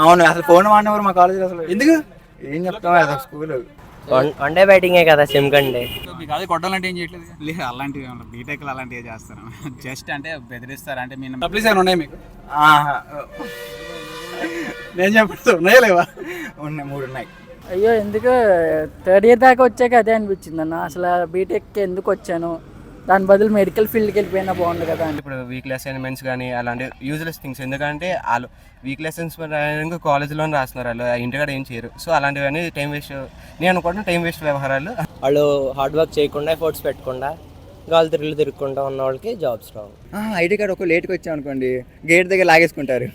అవును అసలు ఫోన్ వాడినవారు మా కాలేజీలో అసలు ఎందుకు? ఏం చెప్తాం అదొక స్కూల్ వన్ డే బ్యాటింగే కదా సిమ్ కంటే. మీకు అదే కొట్టాలంటే ఏం చేయట్లేదు లేదు అలాంటివి బీటెక్ అలాంటివి చేస్తారు. జస్ట్ అంటే బెదిరిస్తారు. అంటే మేము సప్లీస్ ఏమైనా ఉన్నాయి మీకు? ఆహా. నేను చెప్పచ్చు ఉన్నాయా లేవా? ఉన్నాయి మూడు ఉన్నాయి. అయ్యో ఎందుకు? థర్డ్ ఇయర్ దాకా వచ్చాక అదే అనిపించింది అన్న. అసలు బీటెక్కి ఎందుకు వచ్చాను? దాని బదులు మెడికల్ ఫీల్డ్కి వెళ్ళిపోయినా బాగుండు కదా ఇప్పుడు వీక్ అసైన్మెంట్స్ కానీ అలాంటి యూజ్లెస్ థింగ్స్ ఎందుకంటే వాళ్ళు వీక్ లెసన్స్ రాయడానికి కాలేజీలోనే రాస్తున్నారు వాళ్ళు. ఇంటికాడ ఏం చేయరు. సో అలాంటివన్నీ టైం వేస్ట్ నేను అనుకుంటున్నా టైం వేస్ట్ వ్యవహారాలు. వాళ్ళు హార్డ్ వర్క్ చేయకుండా ఎఫర్ట్స్ పెట్టకుండా గాలి తిరుగులు తిరుగుకుంటా ఉన్న వాళ్ళకి జాబ్స్ రావు. ఐడి కార్డ్ ఒక లేట్కి వచ్చాం అనుకోండి గేట్ దగ్గర లాగేసుకుంటారు.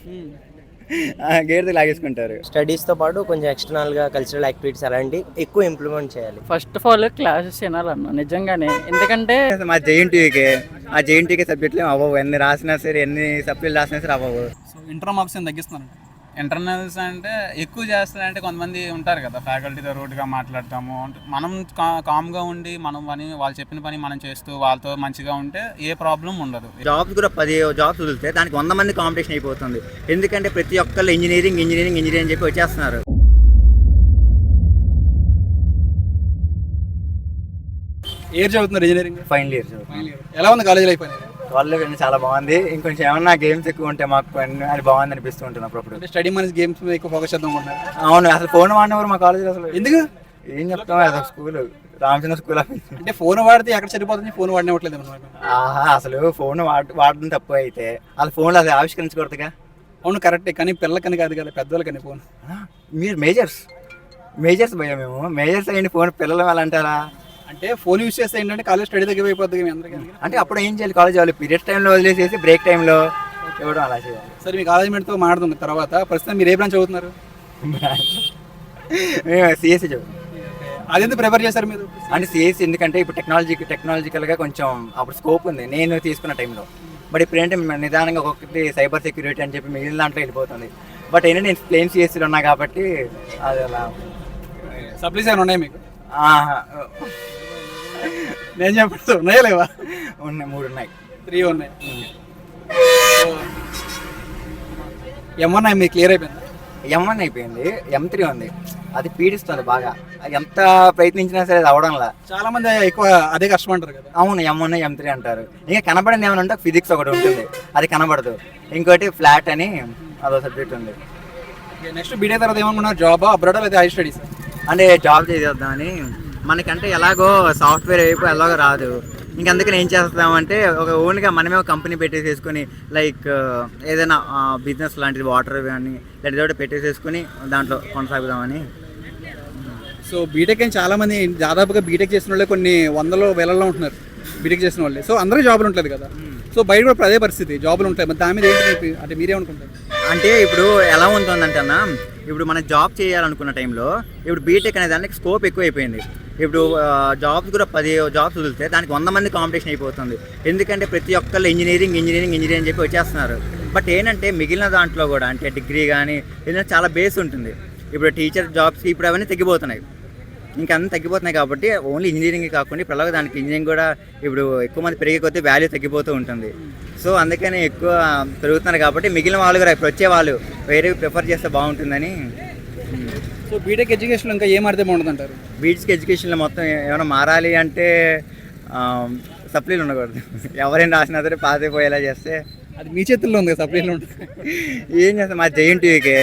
దగ్గర లాగేసుకుంటారు. స్టడీస్తో పాటు కొంచెం ఎక్స్టర్నల్గా కల్చరల్ యాక్టివిటీస్ అలాంటివి ఎక్కువ ఇంప్లిమెంట్ చేయాలి. ఫస్ట్ ఆఫ్ ఆల్ క్లాసెస్ వినాలన్న నిజంగానే. ఎందుకంటే మా జేఎన్టీకే ఆ జేఎన్టీకే సబ్జెక్టులు అవ్వవు. ఎన్ని రాసినా సరే ఎన్ని సప్లీలు రాసినా సరే అవ్వవు. సో ఇంటర్ మార్క్స్ ఏం తగ్గిస్తున్నాను ఇంటర్నల్స్ అంటే ఎక్కువ చేస్తారంటే కొంతమంది ఉంటారు కదా ఫ్యాకల్టీతో రూట్గా మాట్లాడతాము. అంటే మనం కా కామ్గా ఉండి మనం పని వాళ్ళు చెప్పిన పని మనం చేస్తూ వాళ్ళతో మంచిగా ఉంటే ఏ ప్రాబ్లం ఉండదు. జాబ్స్ కూడా పది జాబ్స్ వదిలితే దానికి వంద మంది కాంపిటీషన్ అయిపోతుంది. ఎందుకంటే ప్రతి ఒక్కళ్ళు ఇంజనీరింగ్ ఇంజనీరింగ్ ఇంజనీరింగ్ చెప్పి వచ్చేస్తున్నారు. ఏర్ చదువుతున్నారు ఇంజనీరింగ్? ఫైనల్ ఇయర్ ఎలా ఉంది కాలేజీ లైఫ్ వాళ్ళు కానీ చాలా బాగుంది. ఇంకొంచెం ఏమన్నా గేమ్స్ ఎక్కువ ఉంటే మాకు అది బాగుంది అనిపిస్తూ ఉంటుంది అప్పుడప్పుడు. స్టడీ మనకి గేమ్స్ మీద ఎక్కువ ఫోకస్ చేద్దాం అవును అసలు ఫోన్ వాడినవారు మా కాలేజీలో అసలు ఎందుకు? ఏం చెప్తాం అదొక స్కూల్ రామచంద్ర స్కూల్ ఆఫ్ అంటే ఫోన్ వాడితే ఎక్కడ సరిపోతుంది ఫోన్ వాడినట్లేదు ఆహా అసలు ఫోన్ వాడ వాడడం తప్పు అయితే. వాళ్ళ ఫోన్లో అది ఆవిష్కరించకూడదుగా? అవును కరెక్టే కానీ పిల్లలకని కాదు కదా పెద్దవాళ్ళకని ఫోన్ మీరు మేజర్స్ మేజర్స్ భయ్యా మేము. మేజర్స్ అయ్యండి ఫోన్ పిల్లలు వాళ్ళు అంటారా? అంటే ఫోన్ యూస్ చేస్తే ఏంటంటే కాలేజ్ స్టడీ దగ్గర అయిపోతుంది మీ అందరికీ. అంటే అప్పుడు ఏం చేయాలి? కాలేజ్ వాళ్ళు పీరియడ్ టైంలో వదిలేసేసి బ్రేక్ టైంలో ఇవ్వడం అలా చేయాలి. సరే మీ కాలేజ్ మేట్తో మాట్లాడుతుంది తర్వాత. ప్రస్తుతం మీరు ఏ బ్రాంచ్ చదువుతున్నారు? మేము సిఎస్సి చదువు అదెందుకు ప్రిపేర్ చేశారు మీరు? అంటే సిఎస్సి ఎందుకంటే ఇప్పుడు టెక్నాలజీ టెక్నాలజికల్గా కొంచెం అప్పుడు స్కోప్ ఉంది. నేను తీసుకున్న టైంలో బట్ ఇప్పుడు ఏంటంటే నిదానంగా ఒకటి సైబర్ సెక్యూరిటీ అని చెప్పి మిగిలిన దాంట్లో వెళ్ళిపోతుంది. బట్ ఏంటంటే నేను ప్లేన్ సిఎస్సిలో ఉన్నా కాబట్టి అది అలా. సప్లీస్ ఏమైనా ఉన్నాయి మీకు. నేను చెప్పచ్చు ఉన్నాయా లేవా? ఉన్నాయి మూడు ఉన్నాయి. త్రీ ఉన్నాయి. ఏమన్నా మీకు క్లియర్ అయిపోయింది? ఎం వన్ అయిపోయింది ఎం త్రీ ఉంది. అది పీడిస్తుంది బాగా. ఎంత ప్రయత్నించినా సరే అది అవడంలా చాలా మంది ఎక్కువ అదే కష్టం అంటారు కదా. అవును ఎం వన్ ఎం త్రీ అంటారు. ఇంకా కనబడింది ఏమైనా ఉంటే ఫిజిక్స్ ఒకటి ఉంటుంది. అది కనబడదు. ఇంకోటి ఫ్లాట్ అని అదో సబ్జెక్ట్ ఉంది. నెక్స్ట్ బీడే తర్వాత ఏమనుకున్నారు జాబా అబ్రాడ్ లేదా హై స్టడీస్ అంటే జాబ్ చేసేద్దామని మనకంటే ఎలాగో సాఫ్ట్వేర్ వైపు ఎలాగో రాదు. ఇంక అందుకని ఏం చేస్తామంటే ఒక ఓన్గా మనమే ఒక కంపెనీ పెట్టేసేసుకొని లైక్ ఏదైనా బిజినెస్ లాంటిది వాటర్ కానీ లేదా ఒకటి పెట్టేసేసుకొని దాంట్లో కొనసాగుదామని. సో బీటెక్ అని చాలా మంది దాదాపుగా బీటెక్ చేసిన వాళ్ళే కొన్ని వందలో వేలలో ఉంటున్నారు. బీటెక్ చేసిన వాళ్ళే. సో అందరూ జాబులు ఉంటుంది కదా. సో బయట కూడా అదే పరిస్థితి. జాబులు ఉంటాయి. మరి దాని మీద ఏంటి అంటే మీరేమనుకుంటారు? అంటే ఇప్పుడు ఎలా ఉంటుందంటే అన్న ఇప్పుడు మనం జాబ్ చేయాలనుకున్న టైంలో ఇప్పుడు బీటెక్ అనే దానికి స్కోప్ ఎక్కువైపోయింది. ఇప్పుడు జాబ్స్ కూడా పది జాబ్స్ వదిలితే దానికి వంద మంది కాంపిటీషన్ అయిపోతుంది. ఎందుకంటే ప్రతి ఒక్కళ్ళు ఇంజనీరింగ్ ఇంజనీరింగ్ ఇంజనీరింగ్ చెప్పి వచ్చేస్తున్నారు. బట్ ఏంటంటే మిగిలిన దాంట్లో కూడా అంటే డిగ్రీ కానీ ఏదైనా చాలా బేస్ ఉంటుంది. ఇప్పుడు టీచర్ జాబ్స్కి ఇప్పుడు అవన్నీ తగ్గిపోతున్నాయి. ఇంకా అన్నీ తగ్గిపోతున్నాయి కాబట్టి ఓన్లీ ఇంజనీరింగ్ కాకుండా ఇప్పుడు అలాగే దానికి ఇంజనీరింగ్ కూడా ఇప్పుడు ఎక్కువ మంది పెరిగే కొద్దీ వాల్యూ తగ్గిపోతూ ఉంటుంది. సో అందుకని ఎక్కువ పెరుగుతున్నారు కాబట్టి మిగిలిన వాళ్ళు కూడా ఇప్పుడు వచ్చే వాళ్ళు వేరే ప్రిఫర్ చేస్తే బాగుంటుందని సో బీటెక్ ఎడ్యుకేషన్ ఇంకా ఏం అర్థం ఉండదు అంటారు బీట్స్కి ఎడ్యుకేషన్లో మొత్తం ఏమైనా మారాలి అంటే సప్లీలు ఉండకూడదు. ఎవరైనా రాసినా సరే పాస్ అయిపోయేలా చేస్తే. అది మీ చేతుల్లో ఉంది సప్లీలో ఉంటుంది ఏం చేస్తాం? మా జేఎన్టీకే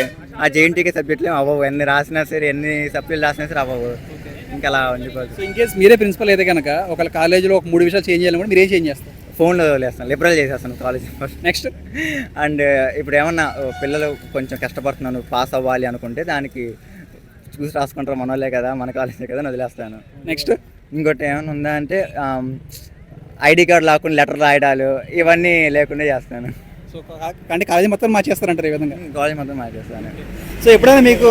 ఆ జేఎన్టీకే సబ్జెక్టులు అవ్వవు. ఎన్ని రాసినా సరే ఎన్ని సప్లీలు రాసినా సరే అవ్వవు. ఇంకా అలా ఉండిపోతుంది సో ఇన్ కేస్ మీరే ప్రిన్సిపల్ అయితే కనుక ఒకవేళ కాలేజీలో ఒక మూడు విషయాలు చేంజ్ చేయాలి కూడా మీరు ఏం చేంజ్ చేస్తారు? ఫోన్లో వదిలేస్తాను లిబరల్ చేసేస్తాను కాలేజ్ నెక్స్ట్ అండ్ ఇప్పుడు ఏమన్నా పిల్లలు కొంచెం కష్టపడుతున్నాను పాస్ అవ్వాలి అనుకుంటే దానికి చూసి రాసుకుంటారు మనోళ్ళే కదా మన కాలేజే కదా అని వదిలేస్తాను. నెక్స్ట్ ఇంకోటి ఏమైనా ఉందా అంటే ఐడి కార్డు లేకుండా లెటర్ రాయడాలు ఇవన్నీ లేకుండా చేస్తాను. సో అంటే కాలేజీ మొత్తం మార్చేస్తారంటారు ఈ విధంగా? కాలేజ్ మొత్తం మార్చేస్తాను. సో ఎప్పుడైనా మీకు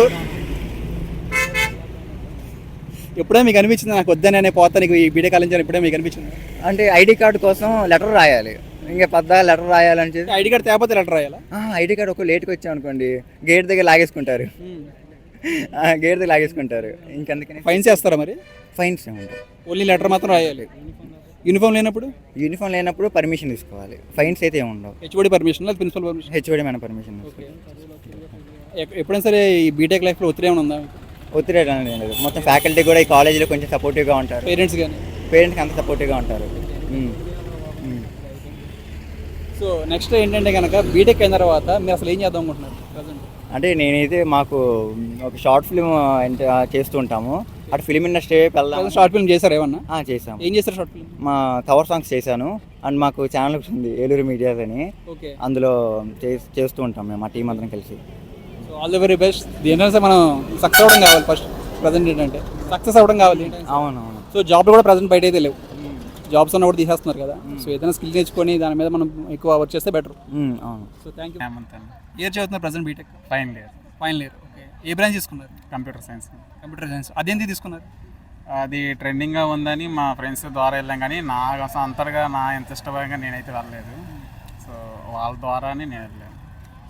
ఎప్పుడైనా మీకు అనిపించింది నాకు వద్దని అనే పోతా నీకు ఈ బీడే కాలేజ్ అని ఎప్పుడైనా మీకు అనిపించింది? అంటే ఐడి కార్డు కోసం లెటర్ రాయాలి. ఇంకా పెద్ద లెటర్ రాయాలని చెప్పి ఐడి కార్డ్ తేకపోతే లెటర్ రాయాలా? ఐడి కార్డు ఒక లేట్కి వచ్చాం అనుకోండి గేట్ దగ్గర లాగేసుకుంటారు. గేట్ లాగేసుకుంటారు. ఇంకందుకని? ఫైన్స్ వేస్తారా మరి? ఫైన్స్ ఓన్లీ లెటర్ మాత్రం రాయాలి. యూనిఫామ్ లేనప్పుడు? యూనిఫామ్ లేనప్పుడు పర్మిషన్ తీసుకోవాలి. ఫైన్స్ అయితే ఏమి ఉండవు హెచ్ఓడి పర్మిషన్ లేదా ప్రిన్సిపల్ పర్మిషన్ హెచ్ఓడి మన పర్మిషన్ ఎప్పుడైనా సరే ఈ బీటెక్ లైఫ్లో ఒత్తిడి ఏమైనా ఉందా? ఒత్తిడి అనేది లేదు. మొత్తం ఫ్యాకల్టీ కూడా ఈ కాలేజీలో కొంచెం సపోర్టివ్గా ఉంటారు. పేరెంట్స్ కానీ పేరెంట్స్కి అంత సపోర్టివ్గా ఉంటారు. సో నెక్స్ట్ ఏంటంటే కనుక బీటెక్ అయిన తర్వాత మీరు అసలు ఏం చేద్దాం అనుకుంటున్నారు? ప్రజెంట్ అంటే నేనైతే మాకు ఒక షార్ట్ ఫిల్మ్ చేస్తూ ఉంటాము. అటు ఫిలిం ఇండస్ట్రీ వైపు వెళ్దాం షార్ట్ ఫిల్మ్ చేశారు ఏమన్నా? చేసాం ఏం చేస్తారు షార్ట్ ఫిల్మ్? మా కవర్ సాంగ్స్ చేశాను. అండ్ మాకు ఛానల్ ఉంది ఏలూరు మీడియాస్ అని. అందులో చేస్తూ ఉంటాం మేము మా టీం అందరం కలిసి. So all the very best దేనివల్ల మనం సక్సెస్ అవ్వడం కావాలి ఫస్ట్ ప్రజెంట్ ఏంటంటే సక్సెస్ అవ్వడం కావాలి అవును అవును సో జాబ్లు కూడా ప్రజెంట్ బయట అయితే లేవు. జాబ్స్ అన్న కూడా తీసేస్తున్నారు కదా. సో ఏదైనా స్కిల్ నేర్చుకొని దాని మీద మనం ఎక్కువ వర్క్ చేస్తే బెటర్ ఉమ్, అవును. సో థ్యాంక్ యూ హేమంత్ అండి ఇయర్ చదువుతున్నారు present BTech final year final year okay ఏ బ్రాంచ్ తీసుకున్నారు? కంప్యూటర్ సైన్స్ కంప్యూటర్ సైన్స్ అదేంటి తీసుకున్నారు? అది ట్రెండింగ్గా ఉందని మా ఫ్రెండ్స్ ద్వారా వెళ్ళాం కానీ నా అసలు అంతగా నా ఎంత ఇష్టపరంగా నేనైతే వెళ్ళలేదు. సో వాళ్ళ ద్వారానే నేను వెళ్ళాను.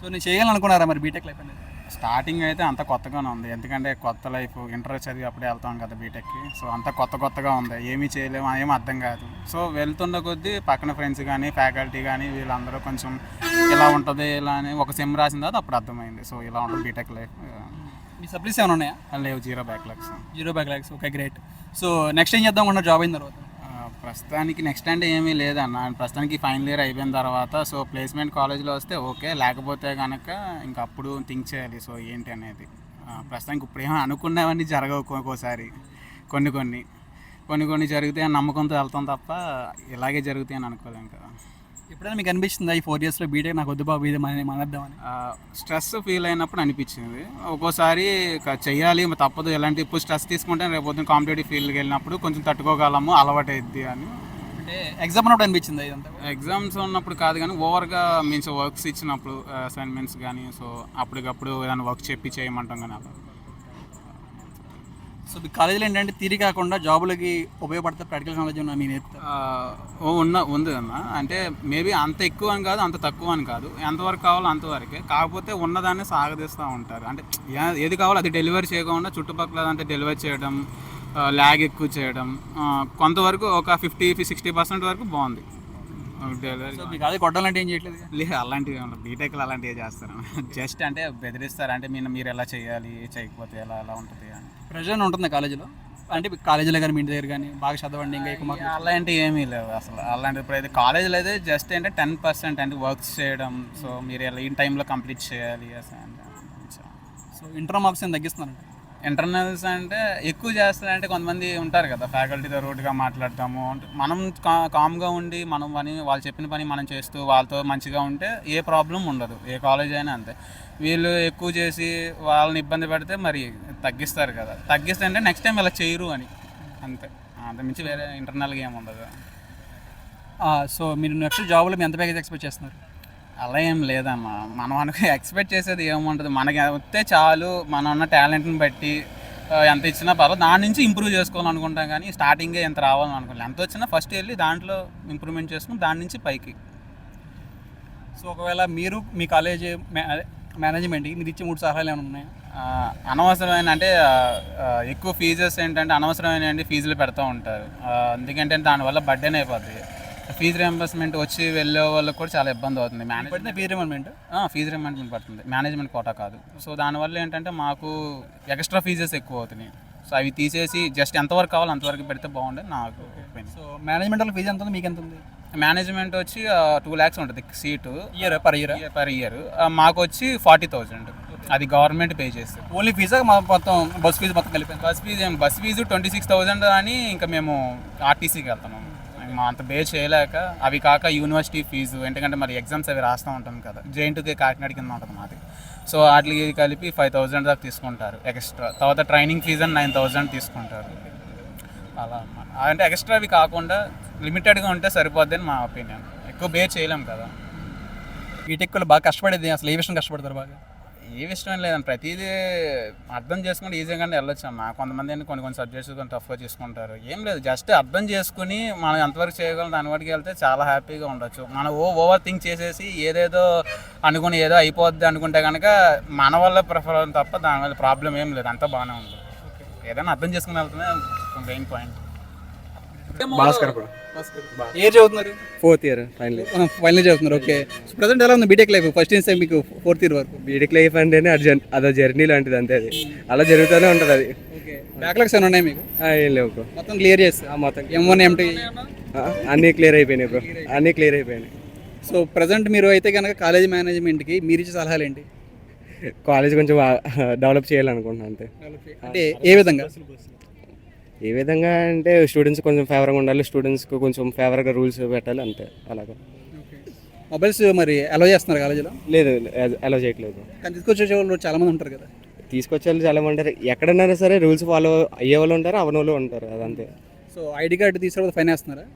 సో నేను చేయాలనుకున్నారా మరి బీటెక్ లైఫ్ అనేది? స్టార్టింగ్ అయితే అంత కొత్తగానే ఉంది. ఎందుకంటే కొత్త లైఫ్ ఇంటర్ చదివి అప్పుడే వెళ్తాం కదా బీటెక్కి సో అంత కొత్త కొత్తగా ఉంది. ఏమీ చేయలేము ఏమీ అర్థం కాదు. సో వెళ్తున్న కొద్దీ పక్కన ఫ్రెండ్స్ కానీ ఫ్యాకల్టీ కానీ వీళ్ళందరూ కొంచెం ఇలా ఉంటుంది ఇలా అని ఒక సెమ్ రాసిన తర్వాత అప్పుడు అర్థమైంది. సో ఇలా ఉంటుంది బీటెక్ లైఫ్. మీ సప్లీస్ ఏమైనా ఉన్నాయా? లేవు zero backlogs zero backlogs okay great so next ఏం చేద్దాం అనుకున్నారు జాబ్ అయిన తర్వాత? ప్రస్తుతానికి నెక్స్ట్ అంటే ఏమీ లేదన్న. ప్రస్తుతానికి ఫైనల్ ఇయర్ అయిపోయిన తర్వాత సో ప్లేస్మెంట్ కాలేజ్లో వస్తే ఓకే లేకపోతే కనుక ఇంకా అప్పుడు థింక్ చేయాలి. సో ఏంటి అనేది. ప్రస్తుతానికి ఇప్పుడు ఏమో అనుకున్నవన్నీ జరగవు ఒక్కోసారి. కొన్ని కొన్ని. కొన్ని కొన్ని జరిగితే అని నమ్మకంతో వెళ్తాం తప్ప ఇలాగే జరుగుతాయి అని అనుకోలేం కదా. ఎప్పుడైనా మీకు అనిపిస్తుందా ఈ ఫోర్ ఇయర్స్లో బీటెక్ నాకు వద్దు బాబు ఇది మన మానేద్దామని? స్ట్రెస్ ఫీల్ అయినప్పుడు అనిపించింది. ఒక్కోసారి చెయ్యాలి మరి తప్పదు. ఎలాంటి ఇప్పుడు స్ట్రెస్ తీసుకుంటే రేపు పొద్దున్న కాంపిటేటివ్ ఫీల్డ్కి వెళ్ళినప్పుడు కొంచెం తట్టుకోగలము అలవాటు అయింది అని. అంటే ఎగ్జామ్ అన్నప్పుడు అనిపించింది ఇదంతా? ఎగ్జామ్స్ ఉన్నప్పుడు కాదు కానీ ఓవర్గా మీన్స్ వర్క్స్ ఇచ్చినప్పుడు అసైన్మెంట్స్ కానీ సో అప్పటికప్పుడు ఏదైనా వర్క్ చెప్పి చేయమంటాం కానీ అలా. సో మీ కాలేజీలో ఏంటంటే తీరి కాకుండా జాబులకి ఉపయోగపడితే ప్రాక్టికల్ నాలెడ్జ్ ఉన్న ఆ, ఓ ఉన్న ఉంది అన్న. అంటే మేబీ అంత ఎక్కువ అని కాదు అంత తక్కువ అని కాదు. ఎంతవరకు కావాలో అంతవరకే. కాకపోతే ఉన్నదాన్ని సాగదీస్తూ ఉంటారు. అంటే ఏది కావాలో అది డెలివరీ చేయకుండా చుట్టుపక్కల అంటే డెలివరీ చేయడం ల్యాగ్ ఎక్కువ చేయడం కొంతవరకు ఒక ఫిఫ్టీ సిక్స్టీ పర్సెంట్ వరకు బాగుంది. మీ కాలేజ్ కొట్టాలంటే ఏం చేయట్లేదు లేదు అలాంటివి బీటెక్లు అలాంటివి చేస్తారు. జస్ట్ అంటే బెదిరిస్తారు. అంటే మీరు మీరు ఎలా చేయాలి చేయకపోతే ఎలా ఎలా ఉంటుంది అని. ప్రెషర్ ఉంటుంది కాలేజీలో. అంటే కాలేజీలో కానీ మీ ఇంటి దగ్గర కానీ బాగా చదవండి ఇంకా ఎక్కువ మార్కులు అలాంటివి ఏమీ లేవు అసలు. అలాంటి ఇప్పుడు అయితే కాలేజీలో అయితే జస్ట్ అంటే టెన్ పర్సెంట్ అంటే వర్క్స్ చేయడం. సో మీరు ఎలా ఈ టైంలో కంప్లీట్ చేయాలి సో ఇంటర్ మార్క్స్ ఏం తగ్గిస్తున్నారంట? ఇంటర్నల్స్ అంటే ఎక్కువ చేస్తారంటే కొంతమంది ఉంటారు కదా ఫ్యాకల్టీతో రూట్గా మాట్లాడతాము. మనం కా కామ్గా ఉండి మనం పని వాళ్ళు చెప్పిన పని మనం చేస్తూ వాళ్ళతో మంచిగా ఉంటే ఏ ప్రాబ్లం ఉండదు ఏ కాలేజ్ అయినా అంతే. వీళ్ళు ఎక్కువ చేసి వాళ్ళని ఇబ్బంది పెడితే మరి తగ్గిస్తారు కదా. తగ్గిస్తే అంటే నెక్స్ట్ టైం ఇలా చేయరు అని. అంతే. అంత మించి వేరే ఇంటర్నల్గా ఏమి ఉండదు. సో మీరు నెక్స్ట్ జాబ్లో మీ ఎంత ప్యాకేజ్ ఎక్స్పెక్ట్ చేస్తున్నారు? అలా ఏం లేదమ్మా. మనం మనకు ఎక్స్పెక్ట్ చేసేది ఏముంటుంది? మనకి వస్తే చాలు మనం ఉన్న టాలెంట్ని బట్టి ఎంత ఇచ్చినా పర్వాలేదు. దాని నుంచి ఇంప్రూవ్ చేసుకోవాలనుకుంటాం కానీ స్టార్టింగే ఎంత రావాలని అనుకోలేదు ఎంత వచ్చినా ఫస్ట్ వెళ్ళి దాంట్లో ఇంప్రూవ్మెంట్ చేసుకుని దాని నుంచి పైకి. సో ఒకవేళ మీరు మీ కాలేజ్ మేనేజ్మెంట్కి మీరు ఇచ్చే మూడు సలహాలు ఏమైనా ఉన్నాయా? అనవసరమైన అంటే ఎక్కువ ఫీజెస్ ఏంటంటే అనవసరమైన ఫీజులు పెడతా ఉంటారు. ఎందుకంటే దానివల్ల బర్డెన్ అయిపోతుంది ఫీజు రియంబర్స్మెంట్ వచ్చి వెళ్ళే వాళ్ళకి కూడా చాలా ఇబ్బంది అవుతుంది. మేనేజ్ పడితే ఫీజ్ రిమన్మెంట్ ఫీజు రిమెంట్మెంట్ పడుతుంది. మేనేజ్మెంట్ కోటా కాదు. సో దానివల్ల ఏంటంటే మాకు ఎక్స్ట్రా ఫీజెస్ ఎక్కువ అవుతున్నాయి. సో అవి తీసేసి జస్ట్ ఎంతవరకు కావాలో అంతవరకు పెడితే బాగుండేది నాకు. సో మేనేజ్మెంట్ వాళ్ళ ఫీజు ఎంత ఉంది? మీకు ఎంత ఉంది? మేనేజ్మెంట్ వచ్చి టూ ల్యాక్స్ ఉంటుంది seat year per year per year మాకు వచ్చి ఫార్టీ థౌజండ్ అది గవర్నమెంట్ పే చేస్తుంది. ఓన్లీ ఫీజా మా మొత్తం బస్ ఫీజు మొత్తం కలిపి? బస్ ఫీజు ఏం bus fee twenty six thousand అని ఇంకా మేము ఆర్టీసీకి వెళ్తున్నాము మా అంత బే చేయలేక అవి కాక యూనివర్సిటీ ఫీజు ఎందుకంటే మరి ఎగ్జామ్స్ అవి రాస్తూ ఉంటాం కదా. జేఎన్టీకి కాకినాడ కింద ఉంటుంది మాది. సో వాటికి కలిపి ఫైవ్ థౌజండ్ దాకా తీసుకుంటారు ఎక్స్ట్రా తర్వాత ట్రైనింగ్ ఫీజు అని నైన్ థౌజండ్ తీసుకుంటారు. అలా అన్నమాట. అంటే ఎక్స్ట్రా అవి కాకుండా లిమిటెడ్గా ఉంటే సరిపోద్ది అని మా ఒపీనియన్ ఎక్కువ బే చేయలేం కదా. బీటెక్ బాగా కష్టపడేది అసలు ఏ విషయం కష్టపడతారు బాగా? ఏ ఇష్టం లేదండి. ప్రతిదీ అర్థం చేసుకుంటే ఈజీగానే వెళ్ళొచ్చు. అమ్మా కొంతమంది ఏంటి కొన్ని కొన్ని సబ్జెక్ట్స్ కొంచెం టఫ్గా తీసుకుంటారు ఏం లేదు జస్ట్ అర్థం చేసుకుని మనం ఎంతవరకు చేయగలం దాని వరకు వెళ్తే చాలా హ్యాపీగా ఉండొచ్చు. మనం ఓ ఓవర్ థింక్ చేసేసి ఏదేదో అనుకుని ఏదో అయిపోద్ది అనుకుంటే కనుక మన వల్ల ప్రిఫర్ తప్ప దానివల్ల ప్రాబ్లం ఏం లేదు. అంతా బాగానే ఉంది. ఏదైనా అర్థం చేసుకుని వెళ్తేనే మెయిన్ పాయింట్ భాస్కర్ బ్రో. ఏ చదువుతున్నారు? ఫోర్త్ ఇయర్ ఫైనల్ ఫైనల్ చదువుతున్నారు. ఓకే సో ప్రజెంట్ ఎలా ఉంది బీటెక్ లైఫ్ ఫస్ట్ ఇయర్ మీకు ఫోర్త్ ఇయర్ వరకు. బీటెక్ లైఫ్ అంటేనే అది అదో జర్నీ లాంటిది అంతే అది. అలా జరుగుతూనే ఉంటుంది అది. ఓకే బ్యాక్లాగ్స్ ఏమైనా ఉన్నాయి మీకు? ఏం లేవు బ్రో. మొత్తం క్లియర్ చేస్తా. ఆ, మొత్తం ఎం వన్ ఆ, అన్నీ క్లియర్ అయిపోయినాయి బ్రో. అన్నీ క్లియర్ అయిపోయినాయి. సో ప్రజెంట్ మీరు అయితే కనుక కాలేజ్ మేనేజ్మెంట్కి మీరు ఇచ్చే సలహాలు ఏంటి? కాలేజ్ కొంచెం డెవలప్ చేయాలనుకుంటున్నాను అంతే. అంటే ఏ విధంగా? ఏ విధంగా అంటే స్టూడెంట్స్ కొంచెం ఫేవర్గా ఉండాలి స్టూడెంట్స్కి కొంచెం ఫేవర్గా రూల్స్ పెట్టాలి అంతే. అలాగా. మొబైల్స్ మరి అలో చేస్తున్నారు కాలేజీలో లేదు అలా చేయట్లేదు. కానీ తీసుకొచ్చే వాళ్ళు చాలా మంది ఉంటారు కదా? తీసుకొచ్చే వాళ్ళు చాలా మంది ఉంటారు. ఎక్కడైనా సరే రూల్స్ ఫాలో అయ్యే వాళ్ళు ఉంటారు అవని వాళ్ళు ఉంటారు అదంతే. సో ఐడి కార్డు తీసుకురావడం ఫైన్ వేస్తున్నారా?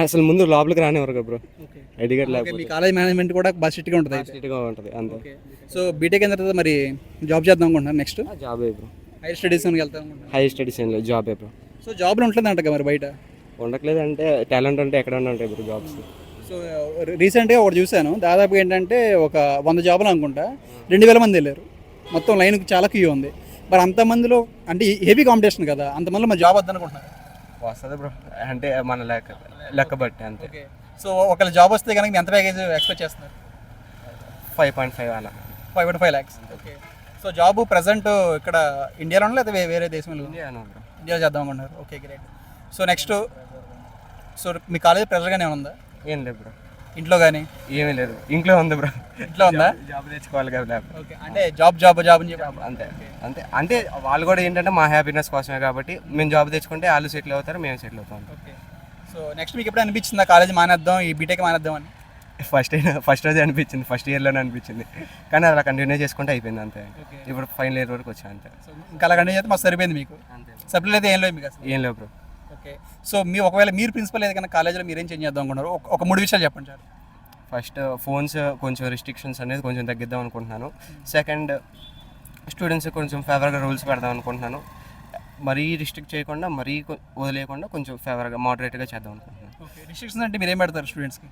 అసలు ముందు లోపలికి రానివ్వరు కదా బ్రో ఐడి కార్డ్ లేకపోతే మీ కాలేజ్ మేనేజ్మెంట్ కూడా బాగా స్ట్రిక్ట్గా ఉంటుంది స్ట్రిక్ట్గా ఉంటుంది అంతే. సో బీటెక్ అయిన తర్వాత మరి? జాబ్ చేద్దాం అనుకుంటున్నారు నెక్స్ట్ జాబే బ్రో హైయర్ స్టడీస్ వెళ్తాం అనుకుంటున్నారు హై స్టడీస్ ఏం లేదు జాబే బ్రో సో జాబ్లు ఉంటుందంట కదా మరి బయట? ఉండట్లేదు అంటే టాలెంట్ అంటే ఎక్కడ ఉంటాయి బ్రో జాబ్స్ సో రీసెంట్గా ఒకటి చూశాను. దాదాపు ఏంటంటే ఒక వంద జాబులు అనుకుంటా. రెండు వేల మంది వెళ్ళారు. మొత్తం లైన్కి చాలా క్యూ ఉంది. మరి అంతమందిలో అంటే హెవీ కాంపిటీషన్ కదా అంతమందిలో మరి జాబ్ వద్దనుకుంటున్నారు వస్తుంది బ్రో అంటే మన లెక్క లెక్క బట్టి అంతే. సో ఒకవేళ జాబ్ వస్తే కనుక ఎంత ప్యాకేజ్ ఎక్స్పెక్ట్ చేస్తున్నారు? ఫైవ్ పాయింట్ ఫైవ్ అలా. Five point five lakhs okay so job present ఇక్కడ ఇండియాలోనే లేదా వేరే దేశంలో? ఇండియాలో చేద్దాం అనుకుంటున్నారు. Okay great. So next so మీ కాలేజ్ ప్రెషర్గానే ఉందా? ఏం లేదు బ్రో. ఇంట్లో కానీ ఏమీ లేదు. ఇంట్లో ఉంది బ్రో. ఇంట్లో ఉందా? జాబ్ తెచ్చుకోవాలి కదా ఓకే అంటే జాబ్ జాబ్ జాబ్ అని చెప్పి అంతే అంతే. అంటే వాళ్ళు కూడా ఏంటంటే మా హ్యాపీనెస్ కోసమే కాబట్టి మేము జాబ్ తెచ్చుకుంటే వాళ్ళు సెటిల్ అవుతారు మేము సెటిల్ అవుతాం. ఓకే. సో నెక్స్ట్ మీకు ఎప్పుడు అనిపించిందా? కాలేజ్ మానేద్దాం ఈ బీటెక్ మానేద్దాం అని? ఫస్ట్ ఫస్ట్ రోజే అనిపించింది ఫస్ట్ ఇయర్లోనే అనిపించింది. కానీ అలా కంటిన్యూ చేసుకుంటే అయిపోయింది అంతే. ఇప్పుడు ఫైనల్ ఇయర్ వరకు వచ్చా అంతే. ఇంకా అలా కంటిన్యూ చేస్తే మాకు సరిపోయింది మీకు? అంతే సప్లై అయితే ఏం లేదు మీకు అసలు. ఏం లేవు బ్రో. ఓకే సో మీ ఒకవేళ మీరు ప్రిన్సిపల్ ఏదైనా కాలేజ్లో మీరేం చేంజ్ చేద్దాం అనుకున్నారు? ఒక- మూడు విషయాలు చెప్పండి సార్. ఫస్ట్ ఫోన్స్ కొంచెం రిస్ట్రిక్షన్స్ అనేది కొంచెం తగ్గిద్దాం అనుకుంటున్నాను. సెకండ్ స్టూడెంట్స్ కొంచెం ఫేవర్గా రూల్స్ పెడదాం అనుకుంటున్నాను. మరీ రిస్ట్రిక్ట్ చేయకుండా మరీ వదిలేయకుండా కొంచెం ఫేవర్గా మోడరేట్గా చేద్దాం అనుకుంటున్నాను. రిస్ట్రిక్షన్స్ అంటే మీరు ఏం పెడతారు స్టూడెంట్స్కి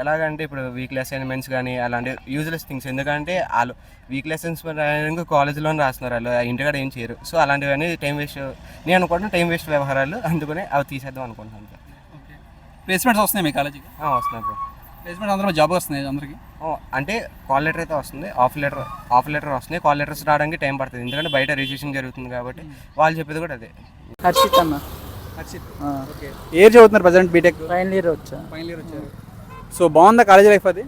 ఎలాగంటే ఇప్పుడు వీక్ అసైన్మెంట్స్ కానీ అలాంటి యూజ్లెస్ థింగ్స్ ఎందుకంటే వాళ్ళు వీక్ లెసన్స్ రాయడానికి కాలేజ్లోనే రాస్తున్నారు వాళ్ళు ఇంటికాడ ఏం చేయరు. సో అలాంటివన్నీ టైం వేస్ట్ నేను అనుకుంటున్నా టైం వేస్ట్ వ్యవహారాలు అందుకనే అవి తీసేద్దాం అనుకుంటున్నాను సార్. ఓకే ప్లేస్మెంట్స్ వస్తున్నాయి మీ కాలేజీకి? ఆ, వస్తున్నారు బ్రో. ప్లేస్మెంట్ అందరూ జాబ్ వస్తున్నాయి అందరికీ? ఓ, అంటే కాల్ లెటర్ అయితే వస్తుంది. ఆఫ్ లెటర్ ఆఫ్ లెటర్ వస్తుంది కాల్ లెటర్స్ రావడానికి టైం పడుతుంది. ఎందుకంటే బయట రిజిస్ట్రేషన్ జరుగుతుంది కాబట్టి వాళ్ళు చెప్పేది కూడా అదే. హర్షిత్ అన్న. హర్షిత్. ఓకే ఏ చదువుతున్నారు ప్రజెంట్ బీటెక్ ఫైనల్ ఇయర్ వచ్చా? ఫైనల్ ఇయర్ వచ్చారు. సో బాగుందా కాలేజ్ లైఫ్ అది?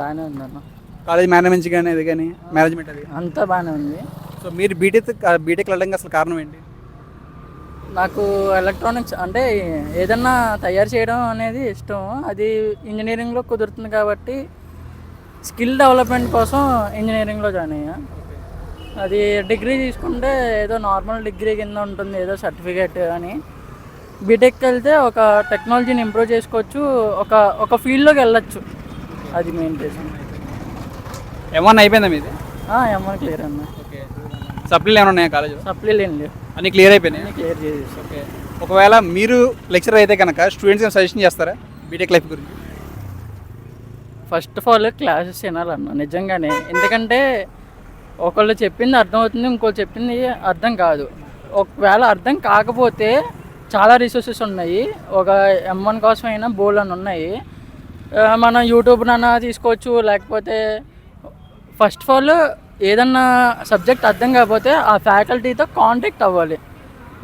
బాగానే ఉంది అన్న. కాలేజ్ మేనేజ్మెంట్ కానీ అది కానీ మేనేజ్మెంట్ అది? అంతా బాగానే ఉంది. సో మీరు బీటెక్ బీటెక్ వెళ్ళడానికి అసలు కారణం ఏంటి? నాకు ఎలక్ట్రానిక్స్ అంటే ఏదన్నా తయారు చేయడం అనేది ఇష్టం. అది ఇంజనీరింగ్లో కుదురుతుంది కాబట్టి స్కిల్ డెవలప్మెంట్ కోసం ఇంజనీరింగ్లో జాయిన్ అయ్యా. అది డిగ్రీ తీసుకుంటే ఏదో నార్మల్ డిగ్రీ కింద ఉంటుంది ఏదో సర్టిఫికేట్ అని. బీటెక్కి వెళ్తే ఒక టెక్నాలజీని ఇంప్రూవ్ చేసుకోవచ్చు ఒక ఒక ఫీల్డ్లోకి వెళ్ళొచ్చు. అది మెయిన్ రీజన్ ఏమన్నా అయిపోయిందా మీది? ఏమన్నా క్లియర్ అన్న ఓకే సప్లీలు ఏమైనా ఉన్నాయా కాలేజ్ సప్లీలు ఏం లేవు. అన్ని క్లియర్ అయిపోయినాయి? క్లియర్ చేసేసి. ఓకే ఒకవేళ మీరు లెక్చరర్ అయితే కనుక స్టూడెంట్స్కి సజెషన్ చేస్తారా బీటెక్ లైఫ్ గురించి? ఫస్ట్ ఆఫ్ ఆల్ క్లాసెస్ వినాలన్న నిజంగానే. ఎందుకంటే ఒకళ్ళు చెప్పింది అర్థమవుతుంది ఇంకోళ్ళు చెప్పింది అర్థం కాదు. ఒకవేళ అర్థం కాకపోతే చాలా రిసోర్సెస్ ఉన్నాయి. ఒక ఎం వన్ కోసం అయినా బోల్ అని ఉన్నాయి. మనం యూట్యూబ్నైనా తీసుకోవచ్చు లేకపోతే ఫస్ట్ ఆఫ్ ఆల్ ఏదన్నా సబ్జెక్ట్ అర్థం కాకపోతే ఆ ఫ్యాకల్టీతో కాంటాక్ట్ అవ్వాలి.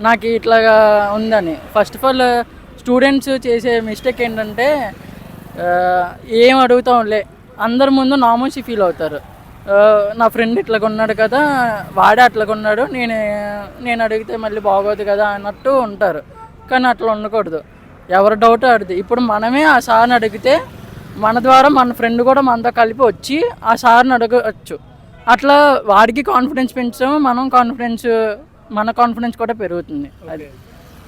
నాకు ఇట్లాగా ఉందని. ఫస్ట్ ఆఫ్ ఆల్ స్టూడెంట్స్ చేసే మిస్టేక్ ఏంటంటే ఏం ఏం అడుగుతాంలే. అందరి ముందు నామోషి ఫీల్ అవుతారు. నా ఫ్రెండ్ ఇట్లా కొన్నాడు కదా వాడే అట్లా కొన్నాడు నేను నేను అడిగితే మళ్ళీ బాగోదు కదా అన్నట్టు ఉంటారు. కానీ అట్లా ఉండకూడదు. ఎవరి డౌట్ ఆడిది. ఇప్పుడు మనమే ఆ సార్ని అడిగితే మన ద్వారా మన ఫ్రెండ్ కూడా మనతో కలిపి వచ్చి ఆ సార్ని అడగవచ్చు అట్లా వాడికి కాన్ఫిడెన్స్ పెంచాము మనం కాన్ఫిడెన్స్ మన కాన్ఫిడెన్స్ కూడా పెరుగుతుంది. అది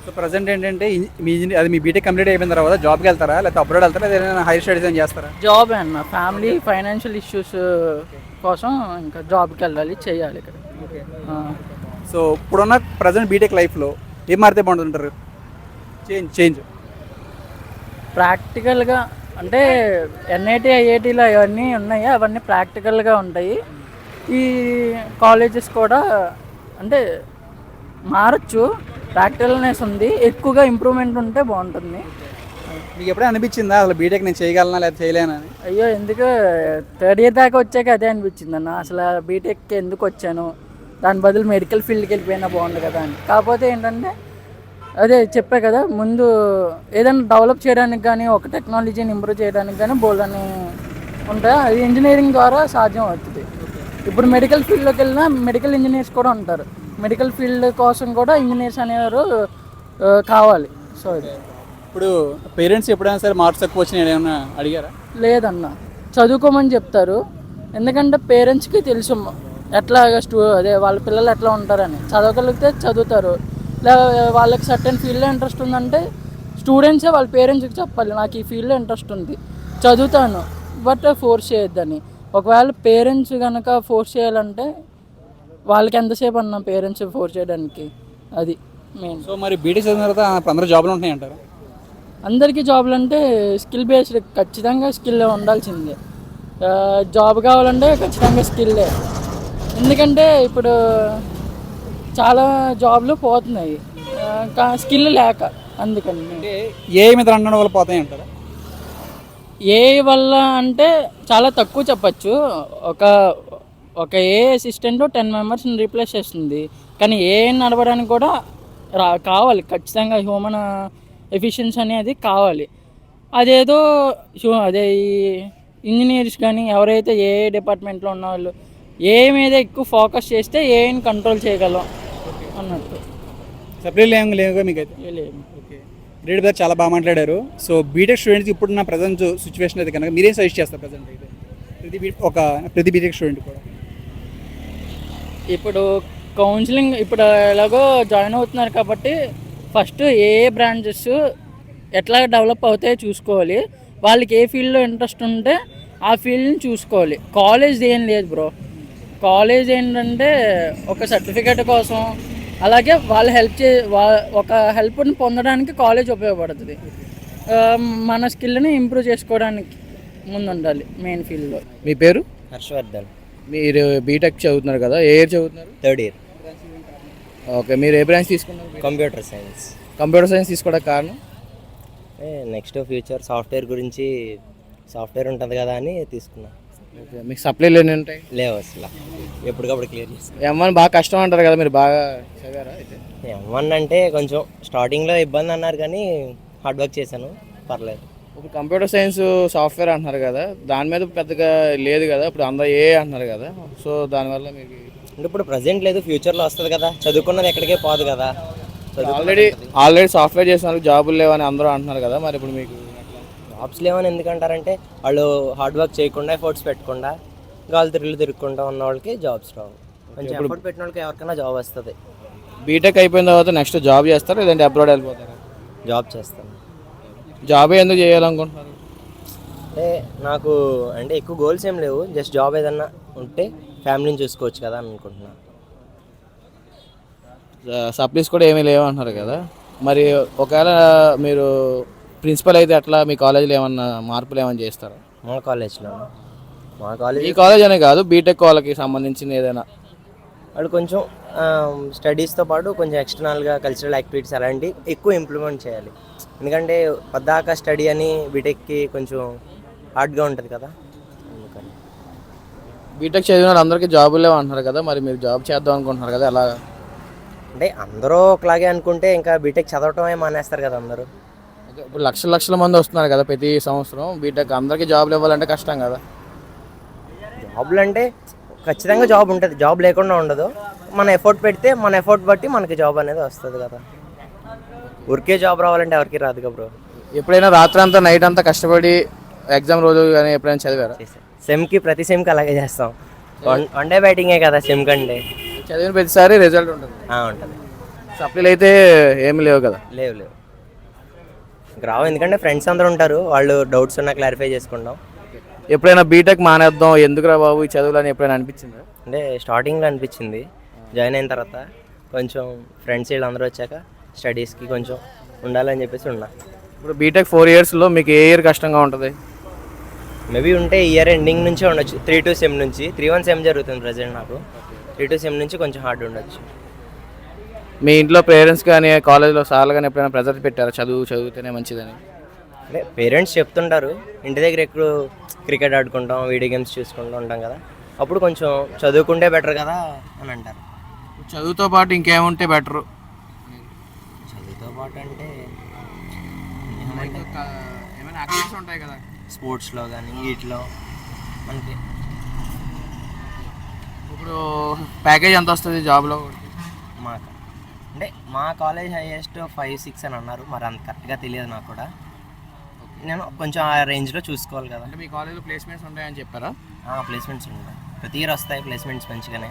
సో ప్రజెంట్ ఏంటంటే మీ ఇంజనీర్ అది మీ బీటెక్ కంప్లీట్ అయిపోయిన తర్వాత జాబ్కి వెళ్తారా? లేకపోతే అబ్రాడ్ వెళ్తారా? ఏదైనా హైయర్ స్టడీస్ ఏం చేస్తారా? జాబ్ అన్న. ఫ్యామిలీ ఫైనాన్షియల్ ఇష్యూస్ కోసం ఇంకా జాబ్కి వెళ్ళాలి చేయాలి ఇక్కడ. సో ఇప్పుడున్న ప్రజెంట్ బీటెక్ లైఫ్లో ఏం మారితే బాగుంటుంటారు చేంజ్ చేంజ్. ప్రాక్టికల్గా అంటే ఎన్ఐటి ఐఐటీలో అవన్నీ ఉన్నాయి అవన్నీ ప్రాక్టికల్గా ఉంటాయి. ఈ కాలేజెస్ కూడా అంటే మారచ్చు ప్రాక్టికల్నెస్ ఉంది ఎక్కువగా ఇంప్రూవ్మెంట్ ఉంటే బాగుంటుంది. మీకు ఎప్పుడే అనిపించిందా? అసలు బీటెక్ నేను చేయగలనా లేదా చేయలేనా అని? అయ్యో ఎందుకు? థర్డ్ ఇయర్ దాకా వచ్చాక అదే అనిపించింది అన్న. అసలు బీటెక్ ఎందుకు వచ్చాను? దాని బదులు మెడికల్ ఫీల్డ్కి వెళ్ళిపోయినా బాగుండు కదా అని. కాకపోతే ఏంటంటే అదే చెప్పా కదా ముందు ఏదైనా డెవలప్ చేయడానికి కానీ ఒక టెక్నాలజీని ఇంప్రూవ్ చేయడానికి కానీ బోల్డ్ అని ఉంటాయి అది ఇంజనీరింగ్ ద్వారా సాధ్యం అవుతుంది. ఇప్పుడు మెడికల్ ఫీల్డ్లోకి వెళ్ళినా మెడికల్ ఇంజనీర్స్ కూడా ఉంటారు. మెడికల్ ఫీల్డ్ కోసం కూడా ఇంజనీర్స్ అనేవారు కావాలి. సో ఇది ఇప్పుడు పేరెంట్స్ ఎప్పుడైనా సరే మార్క్స్ తక్కువ వచ్చినాయి ఏమైనా అడిగారా? లేదన్న. చదువుకోమని చెప్తారు. ఎందుకంటే పేరెంట్స్కి తెలుసు ఎట్లా స్టూ అదే వాళ్ళ పిల్లలు ఎట్లా ఉంటారని. చదవగలిగితే చదువుతారు. లే వాళ్ళకి సర్టెన్ ఫీల్డ్లో ఇంట్రెస్ట్ ఉందంటే స్టూడెంట్సే వాళ్ళ పేరెంట్స్కి చెప్పాలి. నాకు ఈ ఫీల్డ్లో ఇంట్రెస్ట్ ఉంది. చదువుతాను. బట్ ఫోర్స్ చేయొద్దని. ఒకవేళ పేరెంట్స్ కనుక ఫోర్స్ చేయాలంటే వాళ్ళకి ఎంతసేపు అన్న పేరెంట్స్ ఫోర్స్ చేయడానికి. అది మెయిన్ సో మరి బీటెక్ చదివిన తర్వాత అందరూ జాబ్లు ఉంటున్నాయి అంటారు అందరికీ జాబ్లు అంటే స్కిల్ బేస్డ్ ఖచ్చితంగా స్కిల్ ఉండాల్సిందే. జాబ్ కావాలంటే ఖచ్చితంగా స్కిల్లే. ఎందుకంటే ఇప్పుడు చాలా జాబ్లు పోతున్నాయి. స్కిల్ లేక అందుకని. ఏ మీద రన్ వల్ల పోతాయి అంటారా? ఏ వల్ల అంటే చాలా తక్కువ చెప్పచ్చు. ఒక ఒక ఏ అసిస్టెంట్ టెన్ మెంబర్స్ని రీప్లేస్ చేస్తుంది. కానీ ఏ నడవడానికి కూడా రా కావాలి. ఖచ్చితంగా హ్యూమన్ ఎఫిషియన్సీ అనేది కావాలి. అదేదో అదే ఈ ఇంజనీర్స్ కానీ ఎవరైతే ఏ డిపార్ట్మెంట్లో ఉన్న వాళ్ళు ఏ మీద ఎక్కువ ఫోకస్ చేస్తే ఏని కంట్రోల్ చేయగలం అన్నట్టు. సపరేట్ ఏం లేవుగా మీకు అయితే? ఏ లేదు. ఓకే. గ్రేట్ బ్రదర్ చాలా బాగా మాట్లాడారు. సో బీటెక్ స్టూడెంట్కి ఇప్పుడున్న ప్రజెంట్ సిచ్యువేషన్ అయితే కనుక మీరేం సజెస్ట్ చేస్తారు ప్రజెంట్ అయితే? ప్రతి బీ ఒక ప్రతి బీటెక్ స్టూడెంట్ కూడా. ఇప్పుడు కౌన్సిలింగ్ ఇప్పుడు ఎలాగో జాయిన్ అవుతున్నారు కాబట్టి ఫస్ట్ ఏ ఏ బ్రాంచెస్ ఎట్లా డెవలప్ అవుతాయో చూసుకోవాలి. వాళ్ళకి ఏ ఫీల్డ్లో ఇంట్రెస్ట్ ఉంటే ఆ ఫీల్డ్ని చూసుకోవాలి. కాలేజ్ ఏం లేదు బ్రో. కాలేజ్ ఏంటంటే ఒక సర్టిఫికేట్ కోసం అలాగే వాళ్ళు హెల్ప్ చే వా ఒక హెల్ప్ని పొందడానికి కాలేజ్ ఉపయోగపడుతుంది. ఆ, మన స్కిల్ని ఇంప్రూవ్ చేసుకోవడానికి ముందు ఉండాలి మెయిన్ ఫీల్డ్లో. మీ పేరు? హర్షవర్ధన్. మీరు బీటెక్ చదువుతున్నారు కదా ఏ ఇయర్ చదువుతున్నారు? Third year. ఓకే మీరు ఏ బ్రాంచ్ తీసుకున్నారు? కంప్యూటర్ సైన్స్ కంప్యూటర్ సైన్స్ తీసుకోవడానికి కారణం? నెక్స్ట్ ఫ్యూచర్ సాఫ్ట్వేర్ గురించి సాఫ్ట్వేర్ ఉంటుంది కదా అని తీసుకున్నా. ఓకే మీకు సప్లైలు ఎన్ని ఉంటాయి? లేవు అసలు. ఎప్పటికప్పుడు క్లియర్ చేసుకున్నా ఏమన్నా బాగా కష్టం అంటారు కదా మీరు బాగా చదివారా అయితే? ఎం అంటే కొంచెం స్టార్టింగ్లో ఇబ్బంది అన్నారు కానీ హార్డ్ వర్క్ చేశాను. పర్లేదు. ఇప్పుడు కంప్యూటర్ సైన్స్ సాఫ్ట్వేర్ అంటున్నారు కదా దాని మీద పెద్దగా లేదు కదా ఇప్పుడు అందరూ ఏ అంటున్నారు కదా సో దానివల్ల మీకు ఇప్పుడు ప్రజెంట్ లేదు ఫ్యూచర్లో వస్తుంది కదా. చదువుకున్నది ఎక్కడికే పోదు కదా. ఆల్రెడీ ఆల్రెడీ సాఫ్ట్వేర్ చేసిన వాళ్ళకి జాబులు లేవని అందరూ అంటున్నారు కదా మరి ఇప్పుడు మీకు జాబ్స్ లేవని ఎందుకంటారంటే వాళ్ళు హార్డ్ వర్క్ చేయకుండా ఎఫర్ట్స్ పెట్టకుండా గాలి తిరుగులు తిరుగుకుంటా ఉన్న వాళ్ళకి జాబ్స్ రావు మంచి ఎఫర్ట్ పెట్టిన వాళ్ళకి ఎవరికైనా జాబ్ వస్తుంది. బీటెక్ అయిపోయిన తర్వాత నెక్స్ట్ జాబ్ చేస్తారా లేదంటే అబ్రాడ్ వెళ్ళిపోతారా? జాబ్ చేస్తాను. జాబ్ ఎందుకు చేయాలనుకుంటున్నారు? అంటే నాకు అంటే ఎక్కువ గోల్స్ ఏం లేవు జస్ట్ జాబ్ ఏదన్నా ఉంటే ఫ్యామిలీని చూసుకోవచ్చు కదా అని అనుకుంటున్నా. సప్లీస్ కూడా ఏమీ లేవు అంటున్నారు కదా. మరి ఒకవేళ మీరు ప్రిన్సిపల్ అయితే అట్లా మీ కాలేజీలో ఏమన్నా మార్పులు ఏమైనా చేస్తారా? మా కాలేజ్లో. మా కాలేజ్ ఈ కాలేజ్ అనే కాదు బీటెక్ వాళ్ళకి సంబంధించిన ఏదైనా. వాళ్ళు కొంచెం స్టడీస్తో పాటు కొంచెం ఎక్స్టర్నల్గా కల్చరల్ యాక్టివిటీస్ అలాంటివి ఎక్కువ ఇంప్లిమెంట్ చేయాలి. ఎందుకంటే పద్దాక స్టడీ అని బీటెక్కి కొంచెం హార్డ్గా ఉంటుంది కదా. బీటెక్ చదివిన వాళ్ళందరికీ జాబులు లేవు అంటున్నారు కదా మరి మీరు జాబ్ చేద్దాం అనుకుంటున్నారు కదా ఎలా అంటే అందరూ ఒకలాగే అనుకుంటే ఇంకా బీటెక్ చదవటమే మానేస్తారు కదా అందరూ. ఇప్పుడు లక్షల లక్షల మంది వస్తున్నారు కదా ప్రతి సంవత్సరం బీటెక్ అందరికీ జాబ్లు ఇవ్వాలంటే కష్టం కదా. జాబ్లు అంటే ఖచ్చితంగా జాబ్ ఉంటుంది జాబ్ లేకుండా ఉండదు. మన ఎఫర్ట్ పెడితే మన ఎఫర్ట్ బట్టి మనకి జాబ్ అనేది వస్తుంది కదా. ఊరికే జాబ్ రావాలంటే ఎవరికి రాదు కదా బ్రో. ఎప్పుడైనా రాత్రి అంతా నైట్ అంతా కష్టపడి ఎగ్జామ్ రోజు కానీ ఎప్పుడైనా చదివారా? సెమ్కి ప్రతి సెమ్కి అలాగే చేస్తాం. వన్ డే బ్యాటింగే కదా సెమ్ కంటే చదివిన ప్రతిసారి రిజల్ట్ ఉంటుంది. ఉంటుంది. సప్లీలు అయితే ఏమి లేవు కదా? లేవు లేవు. రావు ఎందుకంటే ఫ్రెండ్స్ అందరూ ఉంటారు. వాళ్ళు డౌట్స్ ఉన్నా క్లారిఫై చేసుకుంటాం. ఎప్పుడైనా బీటెక్ మానేద్దాం ఎందుకురా బాబు ఈ చదువులు అని ఎప్పుడైనా అనిపించిందా? అంటే స్టార్టింగ్లో అనిపించింది. జాయిన్ అయిన తర్వాత కొంచెం ఫ్రెండ్స్ వీళ్ళందరూ వచ్చాక స్టడీస్కి కొంచెం ఉండాలని చెప్పేసి ఉన్నా. ఇప్పుడు బీటెక్ ఫోర్ ఇయర్స్లో మీకు ఏ ఇయర్ కష్టంగా ఉంటుంది? మేబీ ఉంటే ఇయర్ ఎండింగ్ నుంచే ఉండొచ్చు. త్రీ టు సెమ్ నుంచి. త్రీ వన్ సెమ్ జరుగుతుంది ప్రజెంట్ నాకు. త్రీ టు సెమ్ నుంచి కొంచెం హార్డ్ ఉండొచ్చు. మీ ఇంట్లో పేరెంట్స్ కానీ కాలేజ్లో సార్లు కానీ ఎప్పుడైనా ప్రెజర్ పెట్టారా? చదువు చదివితేనే మంచిదని. అంటే పేరెంట్స్ చెప్తుంటారు. ఇంటి దగ్గర ఎక్కువ క్రికెట్ ఆడుకుంటాం వీడియో గేమ్స్ చూసుకుంటూ ఉంటాం కదా. అప్పుడు కొంచెం చదువుకుంటే బెటర్ కదా అని అంటారు. చదువుతో పాటు ఇంకేముంటే బెటరు? చదువుతో పాటు అంటే ఏమైనా యాక్టివిటీస్ ఉంటాయి కదా? స్పోర్ట్స్లో కానీ వీటిలో మనకి ఇప్పుడు ప్యాకేజ్ ఎంత వస్తుంది జాబ్లో? మాకు అంటే మా కాలేజ్ హైయెస్ట్ ఫైవ్ సిక్స్ అని అన్నారు మరి అంత కరెక్ట్గా తెలియదు నాకు కూడా. నేను కొంచెం ఆ రేంజ్లో చూసుకోవాలి కదా. అంటే మీ కాలేజ్లో ప్లేస్మెంట్స్ ఉంటాయని చెప్పారా? ప్లేస్మెంట్స్ ఉంటాయి. ప్రతి ఇయర్ వస్తాయి ప్లేస్మెంట్స్ మంచిగానే.